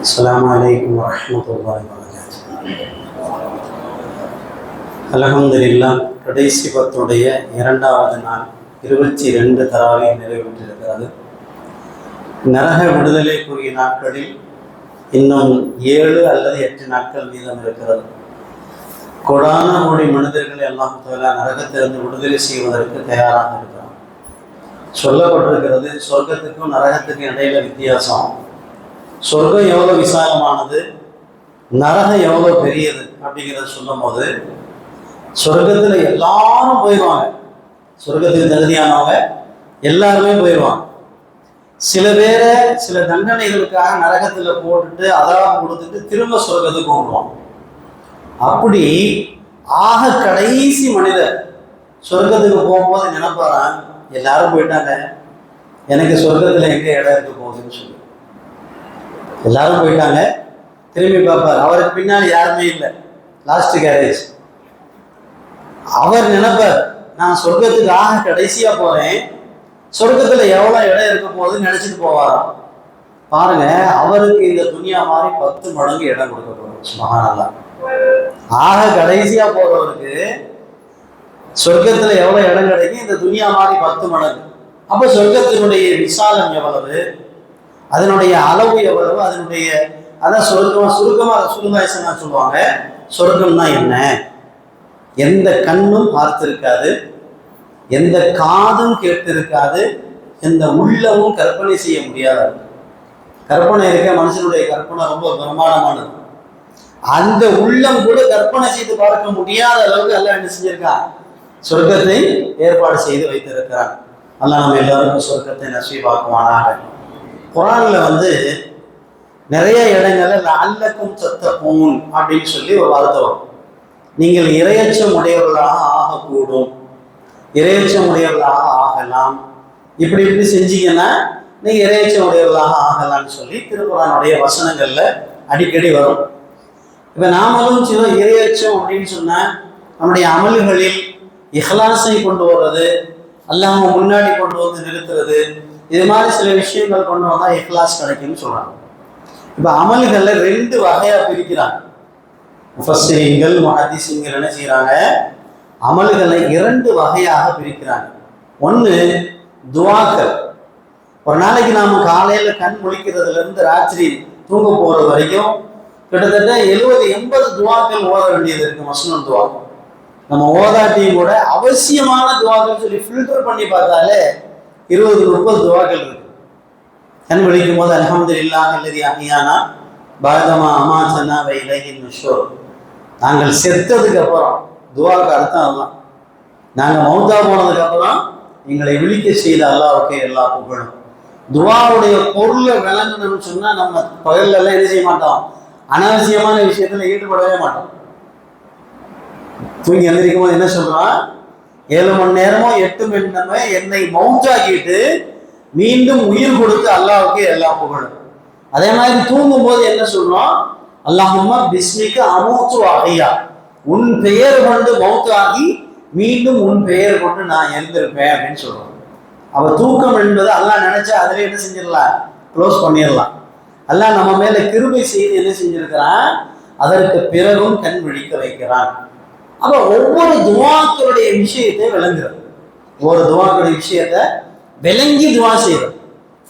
السلام عليكم ورحمة الله وبركاته அலமதுல்லா கடைசி பத்துடைய இரண்டாவது நாள் இருபத்தி ரெண்டு தராவி நிறைவேற்றிருக்கிறது நரக விடுதலைக்குரிய நாட்களில் இன்னும் ஏழு அல்லது எட்டு நாட்கள் மீதம் இருக்கிறது கொடான மொழி மனிதர்கள் எல்லாம் முதல்ல நரகத்திலிருந்து விடுதலை செய்வதற்கு தயாராக இருக்கிறோம் சொல்லப்பட்டிருக்கிறது சொர்க்கத்துக்கும் நரகத்துக்கும் இடையில வித்தியாசம் சொர்க்கம் எவ்வளோ விசாலமானது? நரகம் எவ்வளோ பெரியது? அப்படிங்கிறத சொல்லும் போது சொர்க்கத்தில் எல்லாரும் போயிடுவாங்க சொர்க்கத்துக்கு தகுதியானவங்க எல்லாருமே போயிடுவாங்க சில பேரை சில தண்டனைகளுக்காக நரகத்தில் போட்டுட்டு அதாரம் கொடுத்துட்டு திரும்ப சொர்க்கத்துக்கு கொண்டுருவான் அப்படி ஆக கடைசி மனிதர் சொர்க்கத்துக்கு போகும்போது நினைப்பாரான் எல்லாரும் போயிட்டாங்க. எனக்கு சொர்க்கத்தில் எங்கே இடம் இருக்க போகுதுன்னு சொல்லி. எல்லாரும் போயிட்டாங்க. திரும்பி பார்ப்பார். அவருக்கு பின்னால் யாருமே இல்லை. லாஸ்ட் கேரேஜ் அவர் நினைப்பார் நான் சொர்க்கத்துக்கு ஆக கடைசியாக போகிறேன் சொர்க்கத்தில் எவ்வளோ இடம் இருக்க போகுதுன்னு நினச்சிட்டு போவாராம். பாருங்க அவருக்கு இந்த துணியா மாதிரி பத்து மடங்கு இடம் கொடுக்கப்படும். சுமகானல்லா ஆக கடைசியா போறவருக்கு சொர்க்கத்துல எவ்வளவு இடம் கிடைக்கும்? இந்த துனியா மாதிரி பத்து மடங்கு. அப்ப சொர்க்கத்தினுடைய விசாலம் எவ்வளவு? அதனுடைய அளவு எவ்வளவு? அதனுடைய அதான் சொர்க்கமாக சுருக்கமாக சுருங்காயசனா சொல்லுவாங்க. சொர்க்கம்னா என்ன? எந்த கண்ணும் பார்த்திருக்காது எந்த காதும் கேட்டிருக்காது எந்த உள்ளமும் கற்பனை செய்ய முடியாது. கற்பனை இருக்க மனுஷனுடைய கற்பனை ரொம்ப பிரமாணமானது அந்த உள்ளம் கூட கற்பனை செய்து பார்க்க முடியாத அளவுக்கு எல்லாம் என்ன செஞ்சிருக்கான் சொர்க்கத்தை ஏற்பாடு செய்து வைத்திருக்கிறான். அல்லாஹ் நம்ம எல்லாருக்கும் சொர்க்கத்தை நசீபாக்குவானாக. குரானில் வந்து நிறைய இடங்களில் அல்லக்கும் சத்த பூன் அப்படின்னு சொல்லி ஒரு வார்த்தை வரும். நீங்கள் இரையச்சம் உடையவர்களாக ஆகக்கூடும். இரையச்சம் உடையவர்களாக ஆகலாம். இப்படி இப்படி செஞ்சீங்கன்னா நீங்கள் இரையச்சம் உடையவர்களாக ஆகலாம்னு சொல்லி திருக்குறானுடைய வசனங்களில் அடிக்கடி வரும். இப்போ நாமளும் சில இரையச்சம் அப்படின்னு சொன்னால் நம்முடைய அமல்களில் இஹ்லாசை கொண்டு வர்றது அல்லாமல் முன்னாடி கொண்டு வந்து நிறுத்துறது இது மாதிரி சில விஷயங்கள் கொண்டு வந்தால் இஹ்லாஸ் கிடைக்கும்னு சொல்கிறாங்க இப்போ அமல்களில் ரெண்டு வகையாக பிரிக்கிறாங்க. முஃபஸ்ரீங்கள் முஹத்திஸீன்கள் என்ன செய்கிறாங்க அமல்களை இரண்டு வகையாக பிரிக்கிறாங்க. ஒன்று துவாக்கள். ஒரு நாளைக்கு நாம் காலையில் கண் முழிக்கிறதுலேருந்து ராத்திரி தூங்க போகிறது வரைக்கும் கிட்டத்தட்ட எழுபது எண்பது துவாக்கள் ஓத வேண்டியது இருக்கு மஸ்னூன் துவாக்கம் நம்ம ஓதாட்டியும் கூட அவசியமான துவாக்கள் சொல்லி ஃபில்டர் பண்ணி பார்த்தாலே இருபது முப்பது துவாக்கள் இருக்கு. கண் விழிக்கும் போது அலமதுல்லாஹ் இல்லதி அஹியானா பாரதமா அமாசனா இலகின் மிஷோர் நாங்கள் செத்ததுக்கு அப்புறம் துவாக்கு அர்த்தம் அதுதான் நாங்கள் மௌத்தா போனதுக்கு அப்புறம் எங்களை விழிக்க செய்த அல்லாவுக்கு எல்லா புகழும். துவாவுடைய பொருளை விளங்கணும்னு சொன்னா நம்ம பகல்ல என்ன செய்ய மாட்டோம்? அனாவசியமான விஷயத்துல ஈடுபடவே மாட்டோம். தூங்கி எந்திரிக்கும் போது என்ன சொல்றான் ஏழு மணி நேரமோ எட்டு மணி நேரமோ என்னை மௌஞ்சாக்கிட்டு மீண்டும் உயிர் கொடுத்து அல்லாவுக்கு எல்லா புகழும். அதே மாதிரி தூங்கும் போது என்ன சொல்றோம்? அல்லாஹுமா பிஸ்மிக்கு அமூத்து ஆகையா உன் பெயர் கொண்டு மௌத்தாகி மீண்டும் உன் பெயர் கொண்டு நான் எழுந்திருப்பேன் அப்படின்னு சொல்றோம். அவ தூக்கம் என்பது எல்லாம் நினைச்சா அதுல என்ன செஞ்சிடலாம்? க்ளோஸ் பண்ணிடலாம். அல்லாஹ் நம்ம மேல கிருபை செய்து என்ன செஞ்சிருக்கிறான்? அதற்கு பிறகும் கண் விழிக்க வைக்கிறான். அப்ப ஒவ்வொரு துவாக்களுடைய விஷயத்தை விளங்குறது. ஒவ்வொரு துவாக்களுடைய விஷயத்தை விளங்கி துவா செய்யறோம்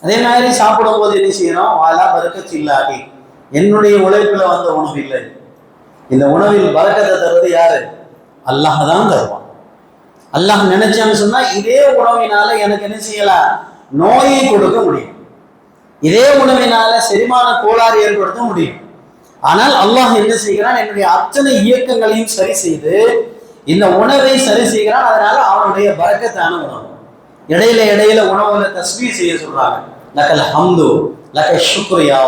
அதே மாதிரி சாப்பிடும் போது என்ன செய்யறோம் வாலா பறக்கச் இல்லாகி என்னுடைய உழைப்புல வந்த உணவு இல்லை. இந்த உணவில் பறக்கத்தை தருவது யாரு? அல்லாஹ் தான் தருவான். அல்லாஹ் நினைச்சான்னு சொன்னா இதே உணவினால எனக்கு என்ன செய்யலாம் நோயை கொடுக்க முடியும். இதே உணவினால செரிமான கோளாறு ஏற்படுத்த முடியும். ஆனால் அல்லாஹ் என்ன செய்கிறான்? என்னுடைய அத்தனை இயக்கங்களையும் சரி செய்து இந்த உணவை சரி செய்கிறான். அதனால அவனுடைய பறக்கத்தான உணவு. இடையில இடையில உணவுல தஸ்மி செய்ய சொல்றாங்க. லக்கல் ஹம்து லக்க ஷுக்ரியா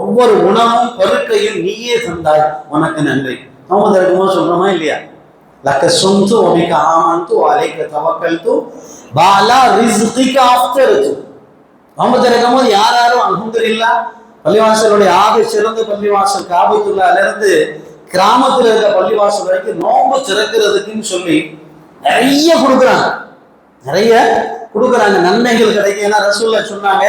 ஒவ்வொரு உணவும் பொருட்கையும் நீயே தந்தாய். உனக்கு நன்றி. நம்ம தருக்கும்போது சொல்றோமா இல்லையா? லக்க சுந்து ஒமிக்க ஆமந்து அலைக்க தவக்கல்து பாலா ரிஸ்கிக ஆஃப்டர் நம்ம திறக்கும் போது யார் யாரும் அல்ஹம்துலில்லா பள்ளிவாசலுடைய ஆக சிறந்த பள்ளிவாசல் காபத்துள்ளால இருந்து கிராமத்துல இருக்க பள்ளிவாசல் வரைக்கும் நோம்பு திறக்கிறதுக்குன்னு சொல்லி நிறைய கொடுக்குறாங்க. நிறைய கொடுக்குறாங்க. நன்மைகள் கிடைக்கும். ஏன்னா ரசூல்ல சொன்னாங்க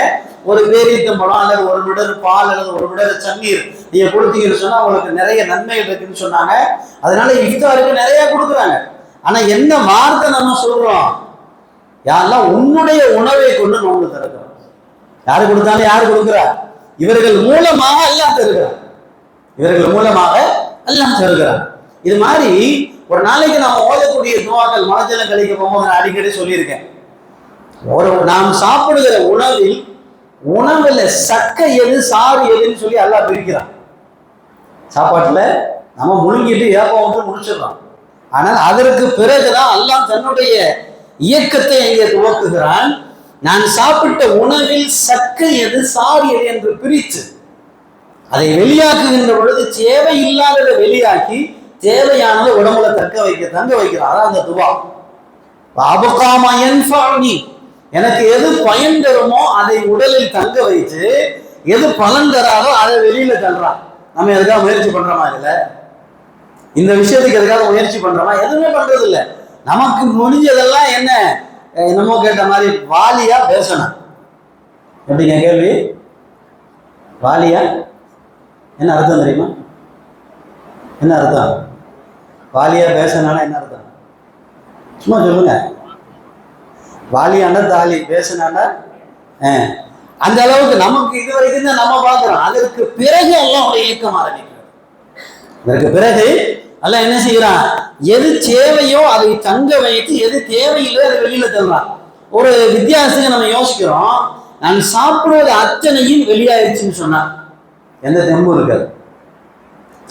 ஒரு பேரீத்தம்பழம் அல்லது ஒரு மிடர் பால் அல்லது ஒரு மிடர் தண்ணீர் நீங்க கொடுத்தீங்கன்னு சொன்னா உங்களுக்கு நிறைய நன்மைகள் இருக்குன்னு சொன்னாங்க. அதனால இஃப்தாருக்கு நிறைய கொடுக்குறாங்க. ஆனா என்ன வார்த்தை நம்ம சொல்றோம்? யாரெல்லாம் உன்னுடைய உணவை கொண்டு நோம்பு திறக்கிறோம்? யாரு கொடுத்தாலும் யாரு கொடுக்குறா? இவர்கள் மூலமாக அல்லாஹ் தருகிறார் இவர்கள் மூலமாக அல்லாஹ் தருகிறார் இது மாதிரி ஒரு நாளைக்கு நாம் ஓதக்கூடிய துவாக்கள் மனதில் கழிக்க போகும்போது நான் அடிக்கடி சொல்லியிருக்கேன். ஒரு நாம் சாப்பிடுகிற உணவில் உணவுல சக்கை எது சாறு எதுன்னு சொல்லி அல்லாஹ் பிரிக்கிறான். சாப்பாட்டுல நம்ம முழுங்கிட்டு ஏப்பம் வந்து முடிச்சிடலாம் ஆனால் அதற்கு பிறகுதான் அல்லாஹ் தன்னுடைய இயக்கத்தை இங்கே துவக்குகிறான். நான் சாப்பிட்ட உணவில் சக்கை எது சாறு எது என்று பிரித்து அதை வெளியாக்குகின்ற பொழுது தேவை இல்லாததை வெளியாக்கி தேவையானதை உடம்புல தக்க வைக்க தங்க வைக்கிறார். அதான் அந்த துவா. அபகாமா என்ஃபானி எனக்கு எது பயன் தருமோ அதை உடலில் தங்க வைத்து எது பலன் தராதோ அதை வெளியில தள்ளுறான் நம்ம எதுக்காக முயற்சி பண்றோமா இதுல? இந்த விஷயத்துக்கு எதுக்காக முயற்சி பண்றோமா? எதுவுமே பண்றது இல்லை நமக்கு முடிஞ்சதெல்லாம் என்ன? என்னமோ கேட்ட மாதிரி வாலியா பேசணும். எப்படிங்க கேள்வி? வாலியா? என்ன அர்த்தம் தெரியுமா? என்ன அர்த்தம்? வாலியா பேசணும்னா என்ன அர்த்தம்? சும்மா சொல்லுங்க. வாலியாண்டா தாலி பேசினாண்டா அந்த அளவுக்கு நமக்கு இது வரைக்கும் தான் நம்ம பார்க்குறோம். அதற்கு பிறகு அல்லாஹ்வுடைய இயக்கம் ஆரம்பிக்கிறது. அதற்கு பிறகு அல்ல என்ன செய்யறான் எது தேவையோ அதை தங்க வைத்து எது தேவையில்லையோ அதை வெளியில தருவான். ஒரு வித்தியாசத்துக்கு நம்ம யோசிக்கிறோம். நான் சாப்பிடுவது அத்தனையும் வெளியாயிருச்சுன்னு சொன்னான். எந்த தெம்பும் இருக்காது.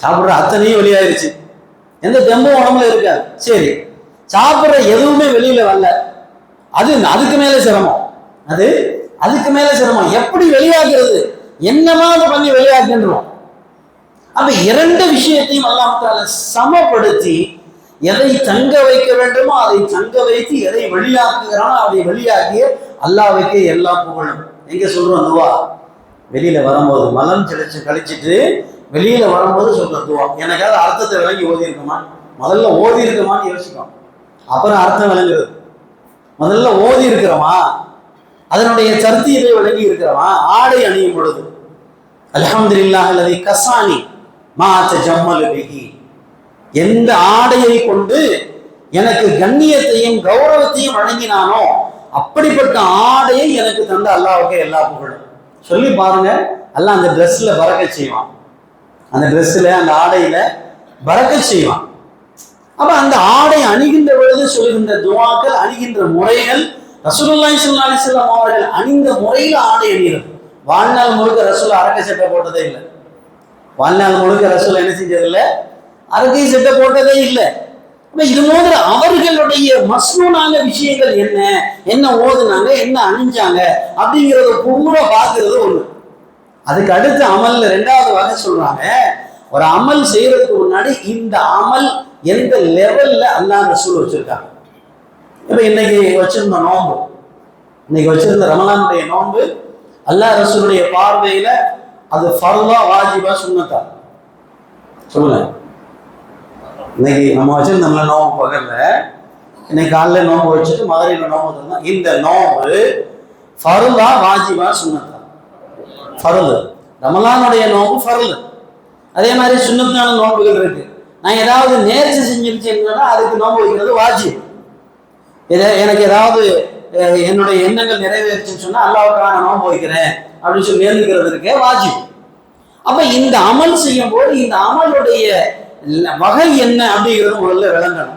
சாப்பிடுற அத்தனையும் வெளியாயிருச்சு. எந்த தெம்பும் உடம்புல இருக்காது. சரி. சாப்பிடுற எதுவுமே வெளியில வரல. அது அதுக்கு மேல சிரமம். அது அதுக்கு மேல சிரமம். எப்படி வெளியாகிறது? அதை பண்ணி வெளியாகின்றோம் அப்ப இரண்டு விஷயத்தையும் அல்லாஹால சமப்படுத்தி எதை தங்க வைக்க வேண்டுமோ அதை தங்க வைத்து எதை வெளியாக்குகிறானோ அதை வெளியாகிய அல்லாஹ்வுக்கே எல்லா புகழும். எங்க சொல்றோம் துவா? வெளியில வரும்போது மலம் செழிச்சு கழிச்சிட்டு வெளியில வரும்போது சொல்ற துவா. எனக்காவது அர்த்தத்தை விளங்கி ஓதி இருக்குமா முதல்ல ஓதி இருக்குமான்னு யோசிக்கும் அப்புறம் அர்த்தம் விளங்குறது முதல்ல ஓதி இருக்கிறோமா அதனுடைய சர்த்தியத்தை விளங்கி இருக்கிறவா ஆடை அணியும் பொழுது. அல்ஹம்துலில்லாஹ் அல்லது கசானி. மாத்த ஜம்மல் எந்த ஆடையை கொண்டு எனக்கு கண்ணியத்தையும் கௌரவத்தையும் வழங்கினானோ அப்படிப்பட்ட ஆடையை எனக்கு தந்த அல்லாவுக்கு எல்லா புகழும். சொல்லி பாருங்க அல்ல அந்த ட்ரெஸ்ல பறக்க செய்வான். அந்த ட்ரெஸ்ல அந்த ஆடையில பறக்க செய்வான். அப்ப அந்த ஆடை அணிகின்ற பொழுது சொல்கின்ற துவாக்கள் அணிகின்ற முறைகள் ரசூலுல்லாஹி ஸல்லல்லாஹு அலைஹி அவர்கள் அணிந்த முறையில் ஆடை அணிகிறது. வாழ்நாள் முழுக்க ரசூல் அரக்க சட்டை போட்டதே இல்லை. வாழ்நாள் முழுக்க ரசூல் என்ன செஞ்சது இல்லை அரக்கை சட்டை போட்டதே இல்லை. இது மாதிரி அவர்களுடைய மஸ்னூனான விஷயங்கள் என்ன? என்ன ஓதுனாங்க? என்ன அணிஞ்சாங்க? அப்படிங்கிறத பூரா பார்க்கறது ஒண்ணு. அதுக்கு அடுத்து அமல்ல ரெண்டாவது வகை சொல்றாங்க. ஒரு அமல் செய்யறதுக்கு முன்னாடி இந்த அமல் எந்த லெவல்ல அல்லாஹ் ரசூல் வச்சிருக்காங்க. இப்ப இன்னைக்கு வச்சிருந்த நோன்பு. இன்னைக்கு வச்சிருந்த ரமலானுடைய நோன்பு. அல்லாஹ் ரசூலுடைய பார்வையில அது ஃபர்லா வாஜிபா சுண்ணத்தா? சொல்லுங்க. இன்னைக்கு நம்ம வச்சிருந்தோம்ல நோம்பு பகல்ல இன்னைக்கு காலைல நோம்பு வச்சுட்டு மதுரையில் நோம்பு தந்தோம் இந்த நோம்பு ஃபருலா வாஜிபா சுண்ணத்தா. ஃபருது ரமலானுடைய நோம்பு ஃபருது அதே மாதிரி சுண்ணத்தான நோன்புகள் இருக்கு. நான் ஏதாவது நேர்ச்சி செஞ்சிருச்சேன்னா அதுக்கு நோம்பு வைக்கிறது வாஜிப். எனக்கு ஏதாவது என்னுடைய எண்ணங்கள் நிறைவேறுச்சுன்னு சொன்னா அல்லாவுக்கான நோன்பு போய்க்கிறேன் அப்படின்னு சொல்லி நேர்ந்துக்கிறது இருக்கே வாஜிப். அப்ப இந்த அமல் செய்யும் போது இந்த அமலுடைய வகை என்ன அப்படிங்கிறது முதல்ல விளங்கணும்.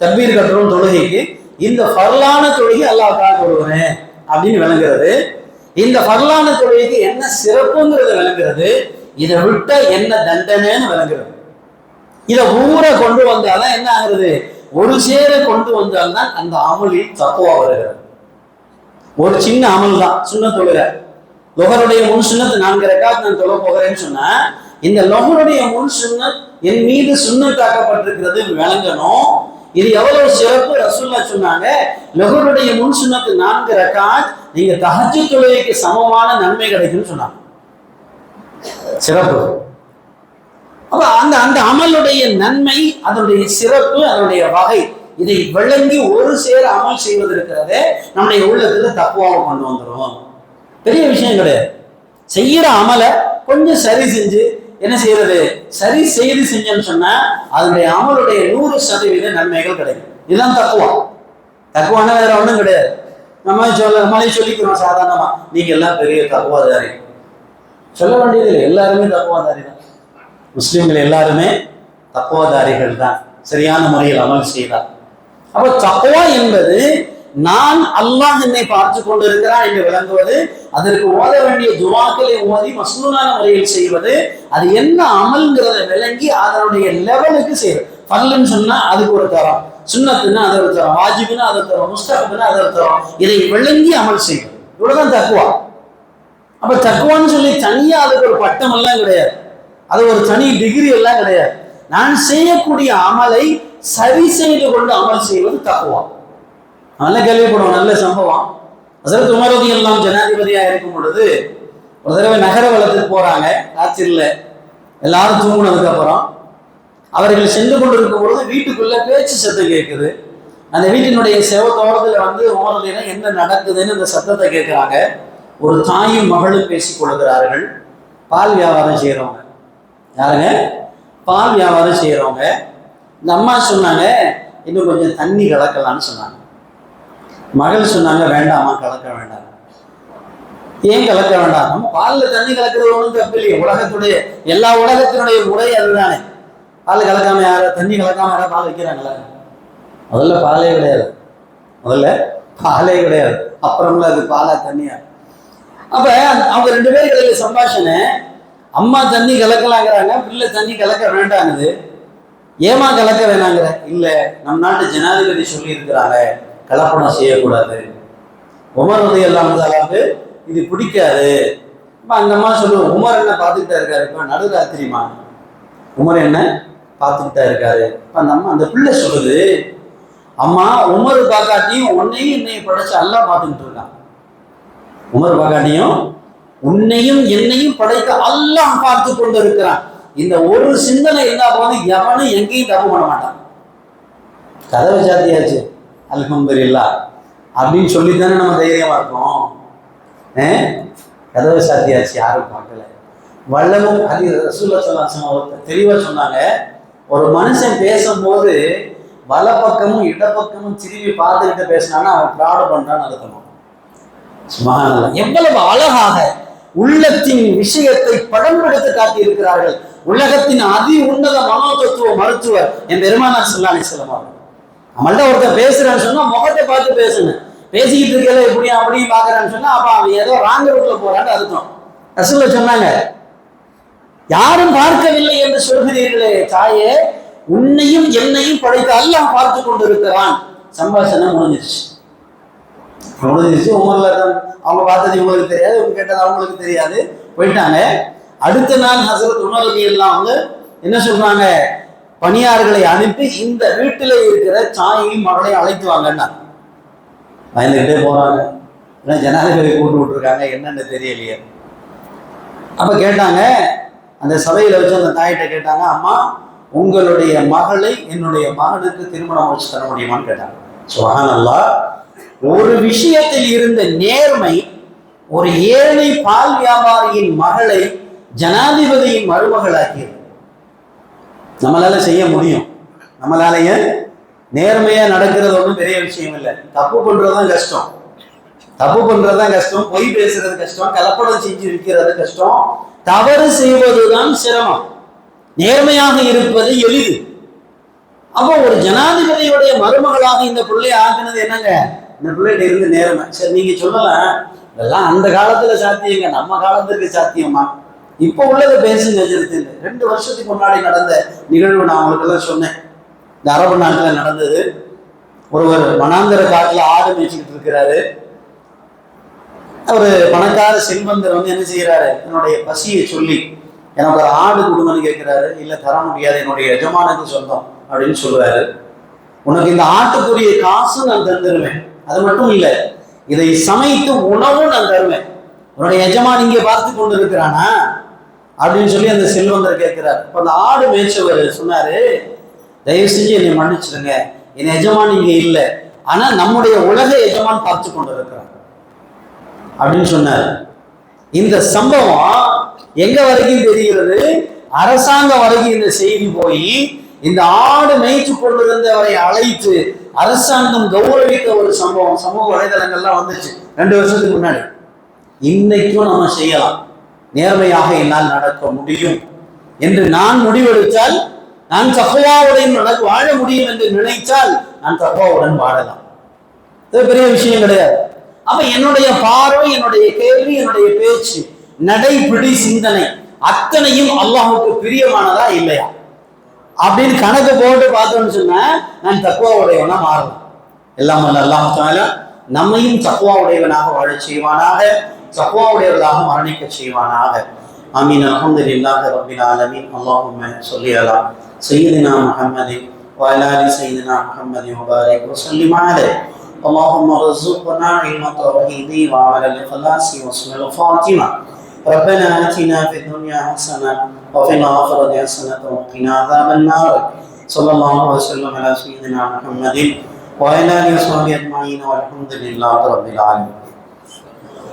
தப்பீர் கட்டுறோம் தொழுகைக்கு இந்த ஃபர்லான தொழுகை அல்லாவுக்காக தொழுகிறேன் அப்படின்னு விளங்குறது. இந்த ஃபர்லான தொழுகைக்கு என்ன சிறப்புங்கிறது விளங்குறது. இதை விட்ட என்ன தண்டனைன்னு விளங்குறது. இதை ஊரை கொண்டு வந்தாதான் என்ன ஆகுறது? ஒரு சேர கொண்டு வந்தால்தான் அந்த அமலில் தப்புவா வருகிறது. ஒரு சின்ன அமல் தான் சுண்ண தொழுகை லொகருடைய முன் சுண்ணத்து நான்கு ரெக்காத் நான் தொழ போகிறேன்னு சொன்ன இந்த லொகருடைய முன் சுண்ணத் என் மீது சுண்ணத்தாக்கப்பட்டிருக்கிறது விளங்கணும். இது எவ்வளவு சிறப்பு? ரசூல்லா சொன்னாங்க லொகருடைய முன் சுண்ணத்து நான்கு ரெக்காத் நீங்க தஹஜ்ஜு தொழுகைக்கு சமமான நன்மை கிடைக்கும்னு சொன்னாங்க. சிறப்பு. அப்ப அந்த அந்த அமலுடைய நன்மை அதனுடைய சிறப்பு அதனுடைய வகை. இதை விளங்கி ஒரு சேர அமல் செய்வது இருக்கிறதே நம்முடைய உள்ளத்துல தப்புவாக கொண்டு வந்துடும் பெரிய விஷயம் கிடையாது. செய்யற அமலை கொஞ்சம் சரி செஞ்சு என்ன செய்யறது? சரி செய்து செஞ்சேன்னு சொன்னா அதனுடைய அமலுடைய நூறு சதவீத நன்மைகள் கிடைக்கும். இதுதான் தக்குவா தக்குவான வேற ஒண்ணும் கிடையாது. நம்ம சொல்ல நம்மளே சொல்லிக்கிறோம் சாதாரணமா. நீங்க எல்லாம் பெரிய தக்குவாதாரி சொல்ல வேண்டியது இல்லை. எல்லாருமே தக்குவாதாரி தான். முஸ்லிம்கள் எல்லாருமே தக்குவாதாரிகள் தான். சரியான முறையில் அமல் செய்தார் அப்ப தக்குவா என்பது நான் அல்லாஹ் என்னை பார்த்து கொண்டிருக்கிறான் என்று விளங்குவது அதற்கு ஓத வேண்டிய துவாக்களை ஓதி மசூலான முறையில் செய்வது அது என்ன அமல்ங்கிறத விளங்கி அதனுடைய லெவலுக்கு செய்வது பல்லுன்னு சொன்னா அதுக்கு ஒரு தரம். சுண்ணத்துன்னா அது ஒரு தரம். வாஜிபுன்னா அது தரம். முஸ்தகத்துனா அது ஒரு தரம். இதை விளங்கி அமல் செய்வது இவ்வளவுதான் தக்குவா அப்ப தக்குவான்னு சொல்லி தனியா அதுக்கு ஒரு பட்டம் எல்லாம் கிடையாது. அது ஒரு தனி டிகிரி எல்லாம் கிடையாது. நான் செய்யக்கூடிய அமலை சரி செய்து கொண்டு அமல் செய்வது தக்குவா? நல்ல கேள்விப்படுவோம் நல்ல சம்பவம். அசரத் உமரதி எல்லாம் ஜனாதிபதியாக இருக்கும் பொழுது ஒரு தடவை நகர வளத்துக்கு போறாங்க காய்ச்சல்ல எல்லாரும் தூங்கினதுக்கு அப்புறம் அவர்கள் சென்று கொண்டிருக்கும் பொழுது வீட்டுக்குள்ள பேச்சு சத்தம் கேட்குது. அந்த வீட்டினுடைய செவத்தோரத்தில் வந்து உமரதினா என்ன நடக்குதுன்னு அந்த சத்தத்தை கேட்குறாங்க. ஒரு தாயும் மகளும் பேசிக் கொள்கிறார்கள். பால் வியாபாரம் செய்கிறவங்க யாருங்க? பால் வியாபாரம் செய்கிறவங்க இந்த அம்மா சொன்னாங்க இன்னும் கொஞ்சம் தண்ணி கலக்கலாம்னு சொன்னாங்க. மகள் சொன்னாங்க வேண்டாமா கலக்க வேண்டாம். ஏன் கலக்க வேண்டாம்? நம்ம பாலில் தண்ணி கலக்கிறது ஒன்றும் தப்பு இல்லையே. உலகத்துடைய எல்லா உலகத்தினுடைய முறை அதுதானே. பால் கலக்காம யார தண்ணி கலக்காம யாரா பால் வைக்கிறாங்களா முதல்ல பாலே கிடையாது. முதல்ல பாலே கிடையாது. அப்புறம்ல அது பாலா தண்ணியா? அப்ப அவங்க ரெண்டு பேருக்கு இடையில சம்பாஷணை அம்மா தண்ணி கலக்கலாங்கிறாங்க பிள்ளை தண்ணி கலக்க வேண்டாங்குது ஏமா கலக்க வேணாங்கிற இல்லை நம் நாட்டு ஜனாதிபதி சொல்லியிருக்கிறாங்க கலப்பணம் செய்யக்கூடாது. உமர் உதய இல்லாமதாலாவது இது பிடிக்காது. இப்போ அந்த அம்மா சொல்லுவோம் உமர் என்ன பார்த்துக்கிட்டா இருக்காரு? இப்போ நடுராத்திரிமா. உமர் என்ன பார்த்துக்கிட்டா இருக்காரு. இப்போ அந்த அம்மா அந்த பிள்ளை சொல்லுது அம்மா உமர் பாக்காட்டியும் உன்னையும் என்னையும் படைச்சு அல்லா பார்த்துக்கிட்டு இருக்கான். உமர் பாக்காட்டியும் உன்னையும் என்னையும் படைத்து அல்லாஹ் பார்த்து கொண்டு இருக்கிறான் இந்த ஒரு சிந்தனை இருந்தா போது எவனும் எங்கேயும் தப்பு பண்ண மாட்டான். கதவை சாத்தியாச்சு. இல்லா அப்படின்னு சொல்லி தானே நம்ம தைரியமா இருக்கோம். ஏ? கதவை சாத்தியாச்சு யாரும் பார்க்கல. வல்லமும் அது ரசூல்லா சொல்லாசம் தெளிவா சொன்னாங்க. ஒரு மனுஷன் பேசும்போது வலப்பக்கமும் இடப்பக்கமும் திரும்பி பார்த்துக்கிட்டு பேசினான்னா அவன் ஃப்ராடு பண்றான்னு அர்த்தம்? எவ்வளவு அழகாக உள்ளத்தின் விஷயத்தை படம் எடுத்து காட்டியிருக்கிறார்கள். உலகத்தின் அதி உன்னத மனோ தத்துவ மருத்துவர் என் பெருமானார் சொல்லானே செல்லமாக நம்மள்ட்ட ஒருத்தர் பேசுறான்னு சொன்னா முகத்தை பார்த்து பேசுங்க. பேசிக்கிட்டு இருக்கல இப்படி அப்படி பாக்குறான்னு சொன்னா அப்ப அவன் ஏதோ ராங்க ரூட்ல போறான்னு அர்த்தம். ரசூல்ல சொன்னாங்க யாரும் பார்க்கவில்லை என்று சொல்கிறீர்களே தாயே உன்னையும் என்னையும் படைத்து அல்லாஹ் பார்த்து கொண்டிருக்கிறான். சம்பாஷணம் முடிஞ்சிருச்சு. முடிஞ்சிருச்சு உமர்ல அவங்க பார்த்தது இவங்களுக்கு தெரியாது இவங்க கேட்டது அவங்களுக்கு தெரியாது. போயிட்டாங்க. அடுத்த நாள் ஹசரத் உமரதி எல்லாம் வந்து என்ன சொல்றாங்க? பணியார்களை அனுப்பி இந்த வீட்டில் இருக்கிற சாயையும் மகளையும் அழைத்து வாங்கன்னா பயந்துகிட்டே போறாங்க. ஏன்னா ஜனாதிபதி கூட்டு விட்டுருக்காங்க என்னன்னு தெரியலையே. அப்ப கேட்டாங்க அந்த சபையில வச்சு அந்த தாயிட்ட கேட்டாங்க அம்மா உங்களுடைய மகளை என்னுடைய மகனுக்கு திருமணம் வச்சு தர முடியுமான்னு கேட்டாங்க. சுபஹானல்லாஹ் ஒரு விஷயத்தில் இருந்த நேர்மை ஒரு ஏழை பால் வியாபாரியின் மகளை ஜனாதிபதியின் மருமகளாக்கியது நம்மளால செய்ய முடியும். நம்மளாலேயே நேர்மையா நடக்கிறது ஒன்றும் பெரிய விஷயம் இல்லை. தப்பு பண்றதுதான் கஷ்டம். தப்பு பண்றதுதான் கஷ்டம். பொய் பேசுறது கஷ்டம். கலப்படம் செஞ்சு விற்கிறது கஷ்டம். தவறு செய்வதுதான் சிரமம். நேர்மையாக இருப்பது எளிது. அப்போ ஒரு ஜனாதிபதியுடைய மருமகளாக இந்த பிள்ளை ஆக்குனது என்னங்க? இந்த பிள்ளைகிட்ட இருந்து நேர்மை. சரி நீங்க சொல்லலாம். இதெல்லாம் அந்த காலத்துல சாத்தியங்க. நம்ம காலத்திற்கு சாத்தியமா? இப்போ உள்ளதை பேசுங்க எதிர்த்து ரெண்டு வருஷத்துக்கு முன்னாடி நடந்த நிகழ்வு நான் உங்களுக்கு எல்லாம் சொன்னேன். இந்த அரபு நாட்டில் நடந்தது. ஒருவர் வனாந்தர காட்டில் ஆடு மேய்ச்சிக்கிட்டு இருக்கிறாரு. ஒரு பணக்கார செல்வந்தர் வந்து என்ன செய்யறாரு என்னுடைய பசியை சொல்லி எனக்கு ஒரு ஆடு கொடுங்கன்னு கேட்கிறாரு. இல்ல தர முடியாது என்னுடைய எஜமானுக்கு சொந்தம் அப்படின்னு சொல்றாரு உனக்கு இந்த ஆட்டுக்குரிய காசு நான் தந்துருவேன். அது மட்டும் இல்லை இதை சமைத்து உணவும் நான் தருவேன். உன்னுடைய எஜமான் இங்கே பார்த்து கொண்டு இருக்கிறானா அப்படின்னு சொல்லி அந்த செல்வந்தர் கேட்கிறார். இப்போ அந்த ஆடு மேய்ச்சவர் சொன்னாரு தயவு செஞ்சு என்னை மன்னிச்சிடுங்க. என் எஜமான் இங்கே இல்லை. ஆனால் நம்முடைய உலக எஜமான் பார்த்து கொண்டு இருக்கிறார் அப்படின்னு சொன்னார். இந்த சம்பவம் எங்க வரைக்கும் தெரிகிறது? அரசாங்கம் வரைக்கும் இந்த செய்தி போய் இந்த ஆடு மேய்ச்சி கொண்டிருந்தவரை அழைத்து அரசாங்கம் கௌரவித்த ஒரு சம்பவம் சமூக வலைதளங்கள்லாம் வந்துச்சு. ரெண்டு வருஷத்துக்கு முன்னாடி. இன்னைக்கும் நம்ம செய்யலாம். நேர்மையாக என்னால் நடக்க முடியும் என்று நான் முடிவெடுத்தால் நான் தக்குவாவுடன் வாழ முடியும் என்று நினைத்தால் நான் தக்குவாவுடன் வாழலாம். இது பெரிய விஷயம் கிடையாது. அப்ப என்னுடைய பார்வை என்னுடைய கேள்வி என்னுடைய பேச்சு நடைபிடி சிந்தனை அத்தனையும் அல்லாஹுக்கு பிரியமானதா இல்லையா? அப்படின்னு கணக்கு போட்டு பார்த்தோம்னு சொன்ன நான் தக்குவா உடையவனா மாறலாம். எல்லாம் வல்ல அல்லாஹ் நம்மையும் தக்குவா உடையவனாக வாழ செய்வானாக தக்குவா உடையவர்களாக மரணிக்க செய்வானாக ஆமீன் அல்ஹம்துலில்லாஹி ரப்பில் ஆலமீன் அல்லாஹும்ம சொல்லி அலா சையதினா முஹம்மதின் وعلى ال سيدنا محمد وبارك وسلم عليه اللهم ارزقنا علم التوحيد وعمل الاخلاص وحسن الخاتمه ربنا اتنا في الدنيا حسنه وفي الاخره حسنه وقنا عذاب النار صلى الله وسلم على سيدنا محمد وعلى اله وصحبه اجمعين والحمد لله رب العالمين